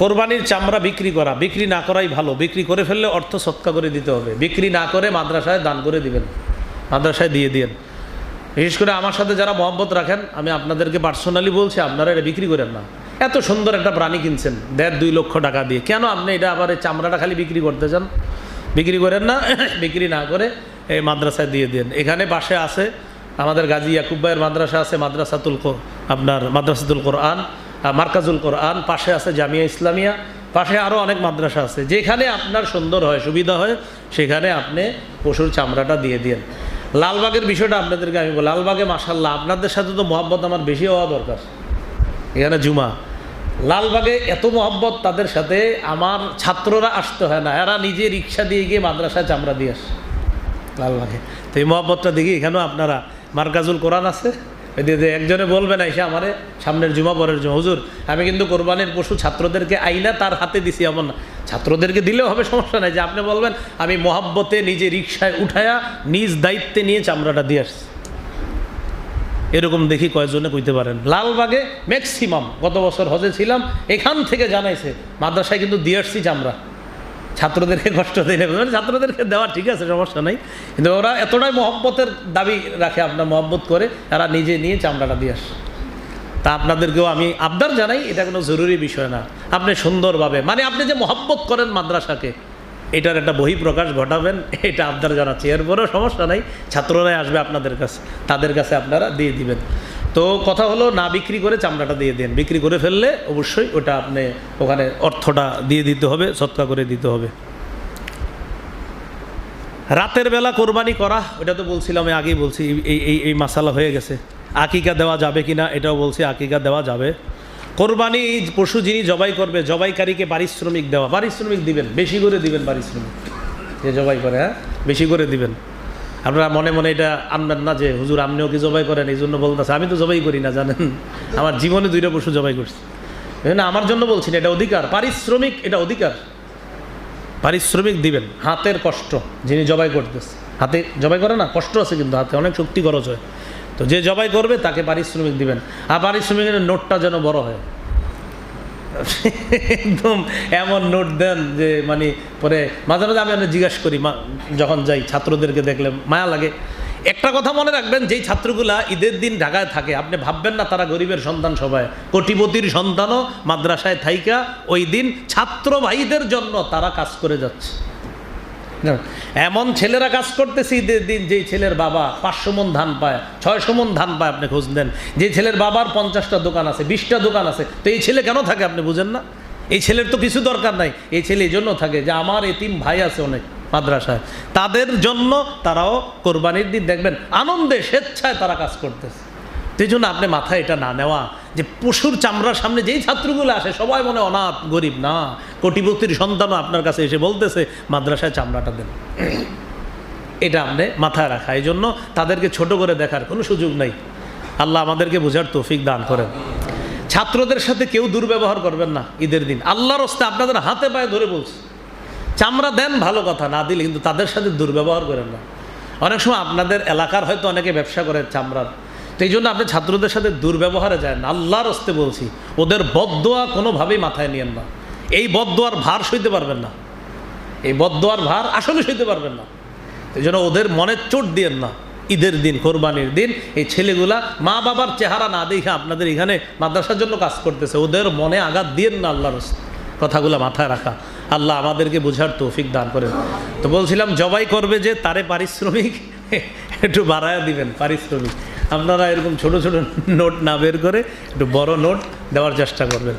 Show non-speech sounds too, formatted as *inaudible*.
কোরবানির চামড়া বিক্রি করা, বিক্রি না করাই ভালো। বিক্রি করে ফেললে অর্থ সৎকা করে দিতে হবে। বিক্রি না করে মাদ্রাসায় দান করে দিবেন। মাদ্রাসায় দিয়ে দিন বিশেষ করে আমার সাথে যারা মহব্বত রাখেন, আমি আপনাদেরকে পার্সোনালি বলছি, আপনারা এটা বিক্রি করেন না। এত সুন্দর একটা প্রাণী কিনছেন, দেড় দুই লক্ষ টাকা দিয়ে। কেন আপনি এটা আবার এই চামড়াটা খালি বিক্রি করতে চান? বিক্রি করেন না, *laughs* বিক্রি না করে এই মাদ্রাসায় দিয়ে দেন এখানে পাশে আছে আমাদের গাজী ইয়াকুব ভাইয়ের মাদ্রাসা আছে, মাদ্রাসাতুল আপনার মাদ্রাসাতুল কোরআন। মার্কাজুল কোরআন, পাশে আছে জামিয়া ইসলামিয়া, পাশে আরও অনেক মাদ্রাসা আছে। যেখানে আপনার সুন্দর হয়, সুবিধা হয়, সেখানে আপনি পশুর চামড়াটা দিয়ে দিন লালবাগের বিষয়টা আপনাদেরকে আমি বলি, লালবাগে মাসাল্লাহ আপনাদের সাথে তো মহব্বত আমার বেশি হওয়া দরকার। এখানে জুমা। লালবাগে এত মহব্বত তাদের সাথে, আমার ছাত্ররা আসতে হয় না, এরা নিজে রিক্সা দিয়ে গিয়ে মাদ্রাসায় চামড়া দিয়ে আসে। লালবাগে। তো এই মহব্বতটা দেখি এখানেও আপনারা, মার্কাজুল কোরআন আছে? যে একজনে বলবেন এসে আমারে সামনের জুমা, পরের জুমা। হুজুর, আমি কিন্তু কোরবানির পশু ছাত্রদেরকে আইনা তার হাতে দিছি এমন না। ছাত্রদেরকে দিলেও হবে, সমস্যা নাই। যে আপনি বলবেন, আমি মহাব্বতে নিজে রিক্সায় উঠায়া নিজ দায়িত্বে নিয়ে চামড়াটা দিয়ে আসছি। এরকম দেখি কয়েকজনে কইতে পারেন। লালবাগে ম্যাক্সিমাম গত বছর হজে ছিলাম, এখান থেকে জানাইছে, মাদ্রাসায় কিন্তু দিয়ে আসছি চামড়া। ছাত্রদেরকে কষ্ট মানে ছাত্রদেরকে দেওয়া ঠিক আছে, সমস্যা নাই। কিন্তু ওরা এতটাই মহব্বতের দাবি রাখে আপনার মহব্বত করে এরা নিজে নিয়ে চামড়াটা দিয়ে আসে। তা আপনাদেরকেও আমি আবদার জানাই, এটা কোনো জরুরি বিষয় না। আপনি সুন্দরভাবে মানে আপনি যে মহব্বত করেন মাদ্রাসাকে, এটার একটা বহিঃপ্রকাশ ঘটাবেন, এটা আবদার জানাচ্ছি। এরপরেও সমস্যা নাই, ছাত্ররাই আসবে আপনাদের কাছে, তাদের কাছে আপনারা দিয়ে দিবেন। তো কথা হলো, না বিক্রি করে চামড়াটা দিয়ে দেন। বিক্রি করে ফেললে অবশ্যই ওটা আপনি ওখানে অর্থটা দিয়ে দিতে হবে, সৎকা করে দিতে হবে। রাতের বেলা কোরবানি করা, ওটা তো বলছিলাম, আমি আগেই বলছি, এই এই এই মাসালা হয়ে গেছে। আকিকা দেওয়া যাবে কি না এটাও বলছি, আকিকা দেওয়া যাবে। কোরবানি পশু যিনি জবাই করবে, জবাইকারীকে পারিশ্রমিক দেওয়া। পারিশ্রমিক দিবেন, বেশি করে দিবেন পারিশ্রমিক। যে জবাই করে হ্যাঁ? বেশি করে দিবেন। আপনারা মনে মনে এটা আনবেন না যে, হুজুর, আপনিও কি জবাই করেন? এই জন্য বলতেছে। আমি তো জবাই করি না, জানেন? আমার জীবনে দুইটা পশু জবাই করছি। জন্য আমার জন্য বলছি না, এটা অধিকার। পারিশ্রমিক, এটা অধিকার। পারিশ্রমিক দিবেন। হাতের কষ্ট, যিনি জবাই করতেছে। হাতে জবাই করে না? কষ্ট আছে কিন্তু হাতে, অনেক শক্তি খরচ হয়। তো যে জবাই করবে, তাকে পারিশ্রমিক দিবেন। আর পারিশ্রমিকের নোটটা যেন বড় হয়। একদম এমন নোট দেন যে মানে পরে মাঝে মাঝে আমি অনেক জিজ্ঞাসা করি, মা- যখন যাই, ছাত্রদেরকে দেখলে মায়া লাগে। একটা কথা মনে রাখবেন, যেই ছাত্রগুলা ঈদের দিন ঢাকায় থাকে, আপনি ভাববেন না তারা গরিবের সন্তান সবাই। কোটিপতির সন্তানও মাদ্রাসায় থাইকা, ওই দিন ছাত্র ভাইদের জন্য তারা কাজ করে যাচ্ছে। এমন ছেলেরা কাজ করতেছে ঈদের দিন, যেই ছেলের বাবা পাঁচশো মন ধান পায়, ছয়শো মন ধান পায়, আপনি খোঁজ দেন যে ছেলের বাবার পঞ্চাশটা দোকান আছে, বিশটা দোকান আছে, তো এই ছেলে কেন থাকে আপনি বুঝেন না? এই ছেলের তো কিছু দরকার নাই, এই ছেলে এই জন্য থাকে যে আমার এতিম ভাই আছে অনেক মাদ্রাসায়। তাদের জন্য তারাও কোরবানির দিন দেখবেন, আনন্দে স্বেচ্ছায় তারা কাজ করতেছে। এই জন্য আপনি মাথায় এটা না নেওয়া। যে পশুর চামড়ার সামনে যেই ছাত্রগুলো আসে, সবাই মনে অনাথ, গরিব। না, কোটিপতির সন্তানও আপনার কাছে এসে বলতেছে, মাদ্রাসায় চামড়াটা দেন। এটা আপনি মাথায় রাখা। এই জন্য তাদেরকে ছোট করে দেখার কোনো সুযোগ নাই। আল্লাহ আমাদেরকে বোঝার তৌফিক দান করেন। ছাত্রদের সাথে কেউ দুর্ব্যবহার করবেন না ঈদের দিন। আল্লাহর হস্তে আপনাদের হাতে পায়ে ধরে বলছে। চামড়া দেন ভালো কথা, না দিলে কিন্তু তাদের সাথে দুর্ব্যবহার করেন না। অনেক সময় আপনাদের এলাকার হয়তো অনেকে ব্যবসা করে চামড়ার। এই জন্য আপনি ছাত্রদের সাথে দুর্ব্যবহারে যায় না। আল্লাহর হস্তে বলছি, ওদের বদদোয়া কোনোভাবেই মাথায় নিয়েন না। এই বদদোয়ার ভার সইতে পারবেন না। এই বদদোয়ার ভার আসলে সইতে পারবেন না। এই জন্য ওদের মনে চোট দিয়েন না। ঈদের দিন, কোরবানির দিন, এই ছেলেগুলা মা বাবার চেহারা না দেখে আপনাদের এখানে মাদ্রাসার জন্য কাজ করতেছে, ওদের মনে আঘাত দিয়েন না আল্লাহর। কথাগুলো মাথায় রাখা। আল্লাহ আমাদেরকে বোঝার তৌফিক দান করেন। তো বলছিলাম, জবাই করবে যে তারে পারিশ্রমিক, *laughs* একটু বাড়ায় দিবেন, পারিশ্রমিক। আপনারা এরকম ছোট ছোট *laughs* নোট না বের করে একটু বড় নোট দেওয়ার চেষ্টা করবেন।